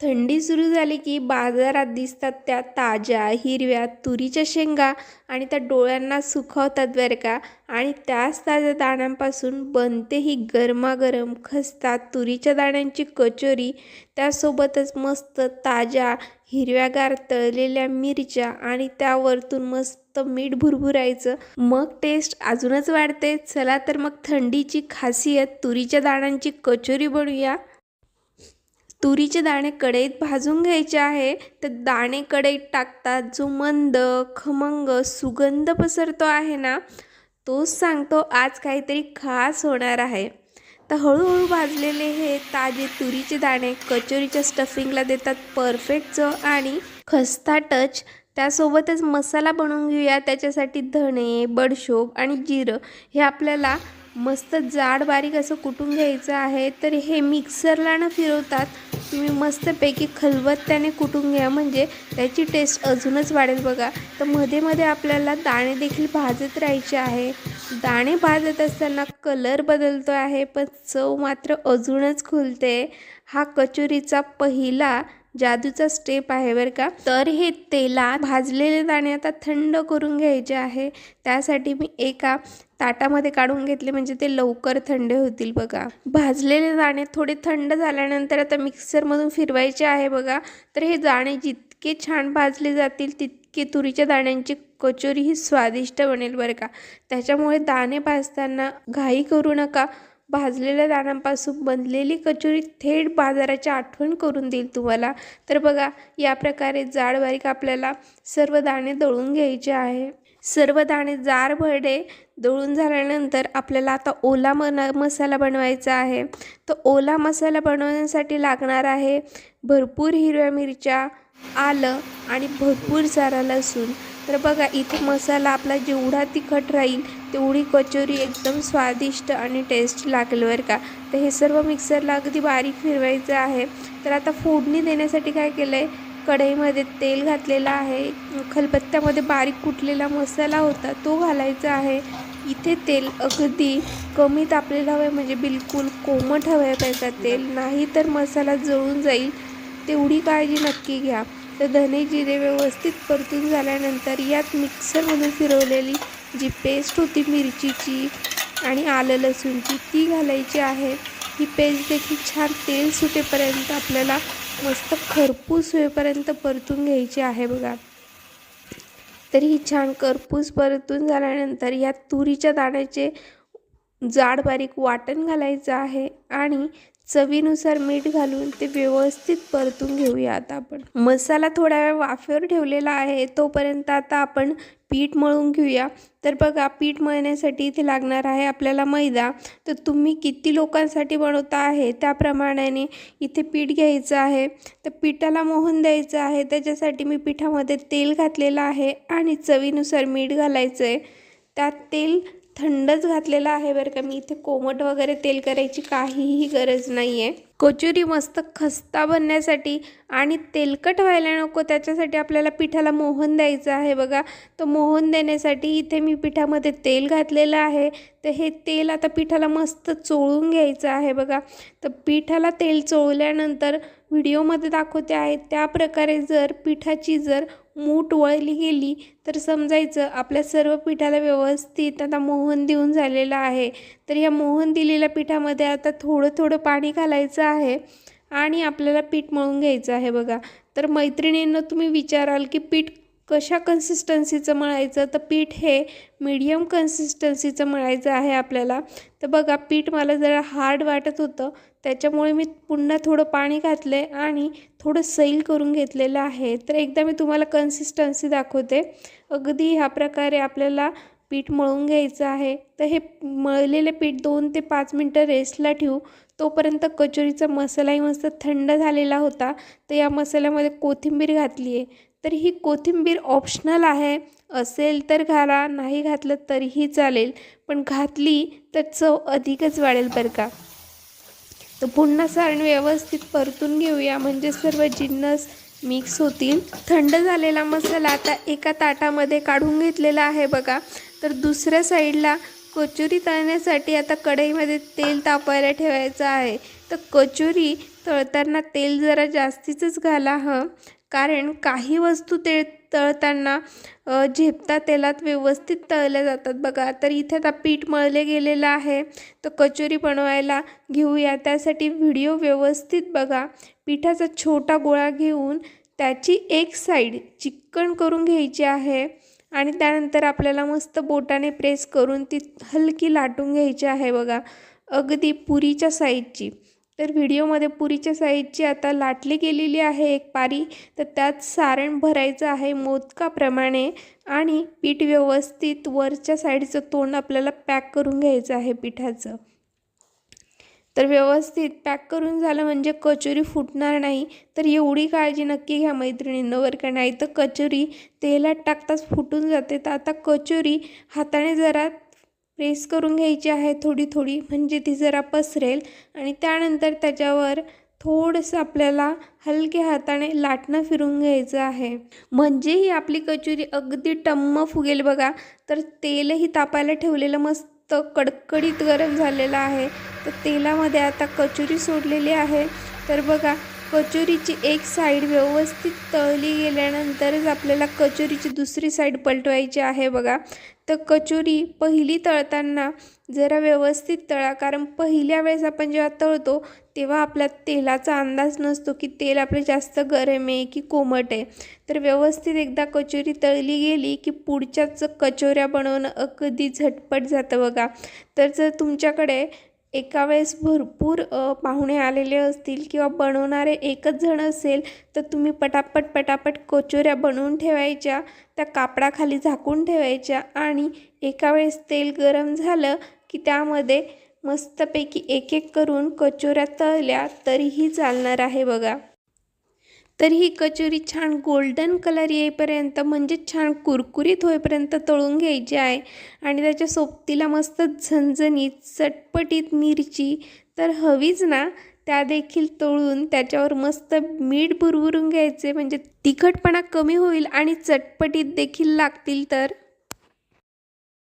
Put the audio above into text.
थंडी सुरू झाली की बाजारात दिसतात त्या ताज्या हिरव्या तुरीच्या शेंगा आणि त्या डोळ्यांना सुखवतात बरं का. आणि त्याच ताज्या दाण्यांपासून बनते ही गरमागरम खस्ता तुरीच्या दाण्यांची कचोरी त्यासोबतच मस्त ताज्या हिरव्यागार तळलेल्या मिरच्या आणि त्यावरतून मस्त मीठ भुरभुरायचं. मग टेस्ट अजूनच वाढते. चला तर मग थंडीची खासियत तुरीच्या दाण्यांची कचोरी बनवूया तुरीचे दाणे कढईत भाजून घ्यायचे आहे. तर दाणे कढईत टाकतात. जो मंद खमंग सुगंध पसरतो आहे ना तोच सांगतो आज काहीतरी खास होणार आहे. तर हळूहळू भाजलेले हे ताजे तुरीचे दाणे कचोरीच्या स्टफिंगला देतात. परफेक्ट चव आणि खस्ता टच त्यासोबतच मसाला बनवून घेऊया. त्याच्यासाठी धणे बडशोप आणि जिरं हे आपल्याला मस्त जाड बारीक असं कुटून घ्यायचं आहे तर हे मिक्सरला न फिरवतात. तुम्ही मस्तपैकी खलबत्त्याने कुटून घ्या म्हणजे त्याची टेस्ट अजूनच वाढेल बघा. तर मध्ये मध्ये आपल्याला दाणे देखील भाजत राहायचे आहे. दाणे भाजत असताना कलर बदलतो आहे पण चव मात्र अजूनच खुलते. हा कचोरीचा पहिला जादूचा स्टेप आहे बरं का. तर हे तेलात भाजलेले दाणे आता थंड करून घ्यायचे आहे. त्यासाठी मी एका ताटामध्ये काढून घेतले म्हणजे ते लवकर थंड होतील बघा. भाजलेले दाणे थोडे थंड झाल्यानंतर आता मिक्सरमधून फिरवायचे आहे बघा. तर हे दाणे जितके छान भाजले जातील तितके तुरीच्या दाण्यांची कचोरी ही स्वादिष्ट बनेल बरं का. त्याच्यामुळे दाणे भाजताना घाई करू नका. भाजलेल्या दाण्यांपासून बनलेली कचोरी थेट बाजाराची आठवण करून देईल तुम्हाला. तर बघा या प्रकारे जाड बारीक आपल्याला सर्व दाणे दळून घ्यायचे आहे. सर्व दाणे जार भरडे दळून झाल्यानंतर आपल्याला आता ओला मन मसाला बनवायचा आहे. तर ओला मसाला बनवण्यासाठी लागणार आहे भरपूर हिरव्या मिरच्या आलं आणि भरपूर सारा लसूण. तर बघा इथे मसाला आपला जेवढा तिखट राहील तेवढी कचोरी एकदम स्वादिष्ट आणि टेस्ट लागेल बरं का. तर हे सर्व मिक्सरला अगदी बारीक फिरवायचं आहे. तर आता फोडणी देण्यासाठी काय केलं आहे कढईमध्ये तेल घातलेलं आहे. खलबत्त्यामध्ये बारीक कुटलेला मसाला होता तो घालायचा आहे. इथे तेल अगदी कमी तापलेलं हवं आहे म्हणजे बिलकुल कोमट हवं आहे पाहिजे तेल. नाही तर मसाला जळून जाईल. तेवढी काळजी नक्की घ्या. तर धने जिरे व्यवस्थित परतून झाल्यानंतर यात मिक्सरमधून फिरवलेली जी पेस्ट होती मिरचीची आणि आलं लसूणची ती घालायची आहे. ही पेस्ट देखील छान तेल सुटेपर्यंत आपल्याला मस्त खरपूस होईपर्यंत परतून घ्यायची आहे बघा. तर ही छान करपूस परतून झाल्यानंतर या तुरीच्या दाण्याचे जाड बारीक वाटण घालायचं आहे आणि चवीनुसार मीठ घालून ते व्यवस्थित परतून घेऊया. आता आपण मसाला थोड्या वेळ वाफेवर ठेवलेला आहे. तोपर्यंत आता आपण पीठ मळून घेऊया. तर बघा पीठ मळण्यासाठी इथे लागणार आहे आपल्याला मैदा. तर तुम्ही किती लोकांसाठी बनवता आहे त्याप्रमाणाने इथे पीठ घ्यायचं आहे. तर पिठाला मोहन द्यायचं आहे. त्याच्यासाठी मी पिठामध्ये तेल घातलेलं आहे आणि चवीनुसार मीठ घालायचं आहे त्यात तेल थंडच घातलेला आहे बरं का. मी इथे कोमट वगैरे तेल करायची काहीही गरज नाही आहे कचोरी मस्त खस्ता बनण्यासाठी आणि तेलकट व्हायला नको त्याच्यासाठी आपल्याला पिठाला मोहन द्यायचं आहे बघा. तर मोहन देण्यासाठी इथे मी पिठामध्ये तेल घातलेलं आहे. तर हे तेल आता पिठाला मस्त चोळून घ्यायचं आहे बघा. तर पिठाला तेल चोळल्यानंतर व्हिडिओमध्ये दाखवते आहे त्या प्रकारे जर पिठाची जर मूठ वळली गेली तर समजायचं आपल्या सर्व पिठाला व्यवस्थित आता मोहन देऊन झालेलं आहे. तर या मोहन दिलेल्या पिठामध्ये आता थोडं थोडं पाणी घालायचं आहे आणि आपल्याला पीठ मळून घ्यायचं आहे बघा. तर मैत्रिणींना तुम्ही विचाराल की पीठ कशा कन्सिस्टन्सीचं मळायचं? तर पीठ हे मीडियम कन्सिस्टन्सीचं मळायचं आहे आपल्याला. तर बघा पीठ मला जरा हार्ड वाटत होतं. त्याच्यामुळे मी पुन्हा थोडं पाणी घातलं आहे आणि थोडं सैल करून घेतलेलं आहे. तर एकदा मी तुम्हाला कन्सिस्टन्सी दाखवते. अगदी ह्या प्रकारे आपल्याला पीठ मळून घ्यायचं आहे. तर हे मळलेले पीठ दोन ते पाच मिनटं रेस्टला ठेवू. तोपर्यंत कचोरीचा मसालाही मस्त थंड झालेला होता. तर या मसाल्यामध्ये कोथिंबीर घातली आहे तर ही कोथिंबीर ऑप्शनल आहे. असेल तर घाला नाही घातलं तरीही चालेल. पण घातली तर चव अधिकच वाढेल बरं का. तर पुन्हा सारण व्यवस्थित परतून घेऊया. म्हणजे सर्व जिन्नस मिक्स होतील. थंड झालेला मसाला आता एका ताटामध्ये काढून घेतलेला आहे बघा. तर दुसऱ्या साईडला कचोरी तळण्यासाठी आता कढईमध्ये तेल तापायला ठेवायचं आहे. तर कचोरी तळताना तेल जरा जास्तीचंच घाला हं. कारण काही वस्तू ते तळताना झेपता तेलात व्यवस्थित तळल्या जातात. बघा तर इथे आता पीठ मळले गेलेलं आहे. तर कचोरी बनवायला घेऊया. त्यासाठी व्हिडिओ व्यवस्थित बघा. पिठाचा छोटा गोळा घेऊन त्याची एक साईड चिकण करून घ्यायची आहे आणि त्यानंतर आपल्याला मस्त बोटाने प्रेस करून ती हलकी लाटून घ्यायची आहे बघा. अगदी पुरीच्या साईजची. तर व्हिडिओमध्ये पुरीच्या साईजची आता लाटली गेलेली आहे एक पारी. तर त्यात सारण भरायचं आहे मोदकाप्रमाणे आणि पीठ व्यवस्थित वरच्या साईडचं तोंड आपल्याला पॅक करून घ्यायचं आहे पिठाचं. तर व्यवस्थित पॅक करून झालं म्हणजे कचोरी फुटणार नाही. तर एवढी काळजी नक्की घ्या मैत्रिणींनो बरं का? नाही तर कचोरी तेलात टाकताच फुटून जाते. तर आता कचोरी हाताने जरा प्रेस करून घ्यायची आहे थोडी थोडी म्हणजे ती जरा पसरेल आणि त्यानंतर त्याच्यावर थोडंसं आपल्याला हलक्या हाताने लाटणं फिरून घ्यायचं आहे. म्हणजे ही आपली कचोरी अगदी टम्म फुगेल बघा. तर तेलही तापायला ठेवलेलं मस्त कडकडीत गरम झालेलं आहे. तर तेलामध्ये आता कचोरी सोडलेली आहे. तर बघा कचोरीची एक साईड व्यवस्थित तळली गेल्यानंतरच आपल्याला कचोरीची दुसरी साईड पलटवायची आहे बघा. तर कचोरी पहिली तळताना जरा व्यवस्थित तळा. कारण पहिल्या वेळेस आपण जेव्हा तळतो तेव्हा आपल्या तेलाचा अंदाज नसतो की तेल आपले जास्त गरम आहे की कोमट आहे. तर व्यवस्थित एकदा कचोरी तळली गेली की पुढच्याच कचोऱ्या बनवणं अगदी झटपट जातं बघा. तर जर तुमच्याकडे एका वेळेस भरपूर पाहुणे आलेले असतील किंवा बनवणारे एकच जण असेल तर तुम्ही पटापट पटापट कचोऱ्या बनवून ठेवायच्या त्या कापडाखाली झाकून ठेवायच्या आणि एका वेळेस तेल गरम झालं की त्यामध्ये मस्तपैकी एक एक करून कचोऱ्या तळल्या तरीही चालणार आहे बघा. तर ही कचोरी छान गोल्डन कलर येईपर्यंत म्हणजे छान कुरकुरीत होईपर्यंत तळून घ्यायची आहे. आणि त्याच्या सोबतीला मस्त झणझणीत चटपटीत मिरची तर हवीच ना. त्या देखील तळून त्याच्यावर मस्त मीठ भुरभुरून घ्यायचे म्हणजे तिखटपणा कमी होईल आणि चटपटीत देखील लागतील तर.